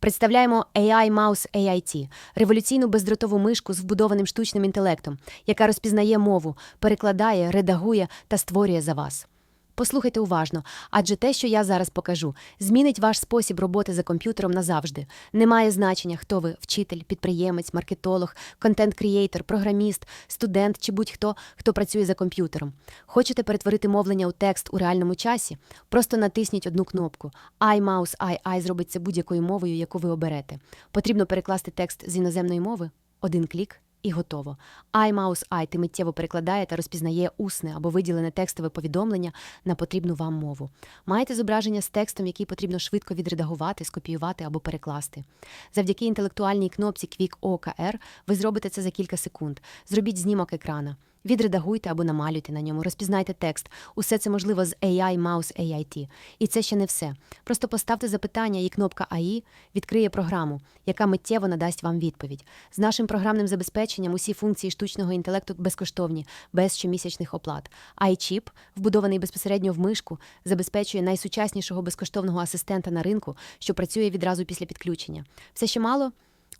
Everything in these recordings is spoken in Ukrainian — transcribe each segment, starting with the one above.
Представляємо AI Mouse AIT – революційну бездротову мишку з вбудованим штучним інтелектом, яка розпізнає мову, перекладає, редагує та створює за вас. Послухайте уважно, адже те, що я зараз покажу, змінить ваш спосіб роботи за комп'ютером назавжди. Немає значення, хто ви вчитель, підприємець, маркетолог, контент-крієйтор, програміст, студент чи будь-хто, хто працює за комп'ютером. Хочете перетворити мовлення у текст у реальному часі? Просто натисніть одну кнопку. iMouse AI зробить це будь-якою мовою, яку ви оберете. Потрібно перекласти текст з іноземної мови. Один клік. І готово. iMouse AI миттєво перекладає та розпізнає усне або виділене текстове повідомлення на потрібну вам мову. Маєте зображення з текстом, який потрібно швидко відредагувати, скопіювати або перекласти. Завдяки інтелектуальній кнопці Quick ви зробите це за кілька секунд. Зробіть знімок екрана. Відредагуйте або намалюйте на ньому, розпізнайте текст. Усе це можливо з AI Mouse AIT. І це ще не все. Просто поставте запитання, і кнопка AI відкриє програму, яка миттєво надасть вам відповідь. З нашим програмним забезпеченням усі функції штучного інтелекту безкоштовні, без щомісячних оплат. iChip, вбудований безпосередньо в мишку, забезпечує найсучаснішого безкоштовного асистента на ринку, що працює відразу після підключення. Все ще мало?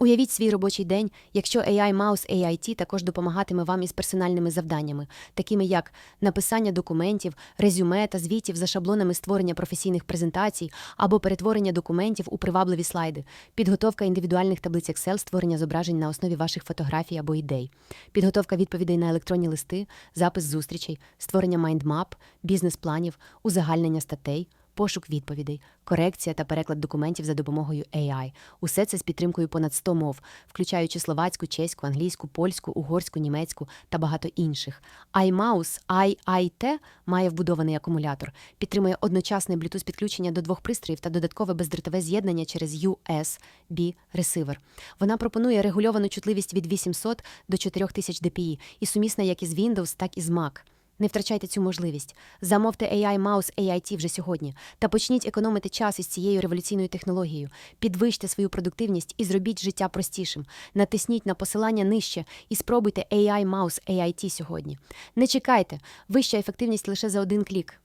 Уявіть свій робочий день, якщо AI Mouse AIT також допомагатиме вам із персональними завданнями, такими як написання документів, резюме та звітів за шаблонами створення професійних презентацій або перетворення документів у привабливі слайди, підготовка індивідуальних таблиць Excel, створення зображень на основі ваших фотографій або ідей, підготовка відповідей на електронні листи, запис зустрічей, створення майндмап, бізнес-планів, узагальнення статей. Пошук відповідей, корекція та переклад документів за допомогою AI. Усе це з підтримкою понад 100 мов, включаючи словацьку, чеську, англійську, польську, угорську, німецьку та багато інших. iMouse IIT має вбудований акумулятор, підтримує одночасне Bluetooth підключення до двох пристроїв та додаткове бездротове з'єднання через USB ресивер. Вона пропонує регульовану чутливість від 800 до 4000 dpi і сумісна як із Windows, так і з Mac. Не втрачайте цю можливість. Замовте AI Mouse AIT вже сьогодні та почніть економити час із цією революційною технологією. Підвищте свою продуктивність і зробіть життя простішим. Натисніть на посилання нижче і спробуйте AI Mouse AIT сьогодні. Не чекайте, вища ефективність лише за один клік.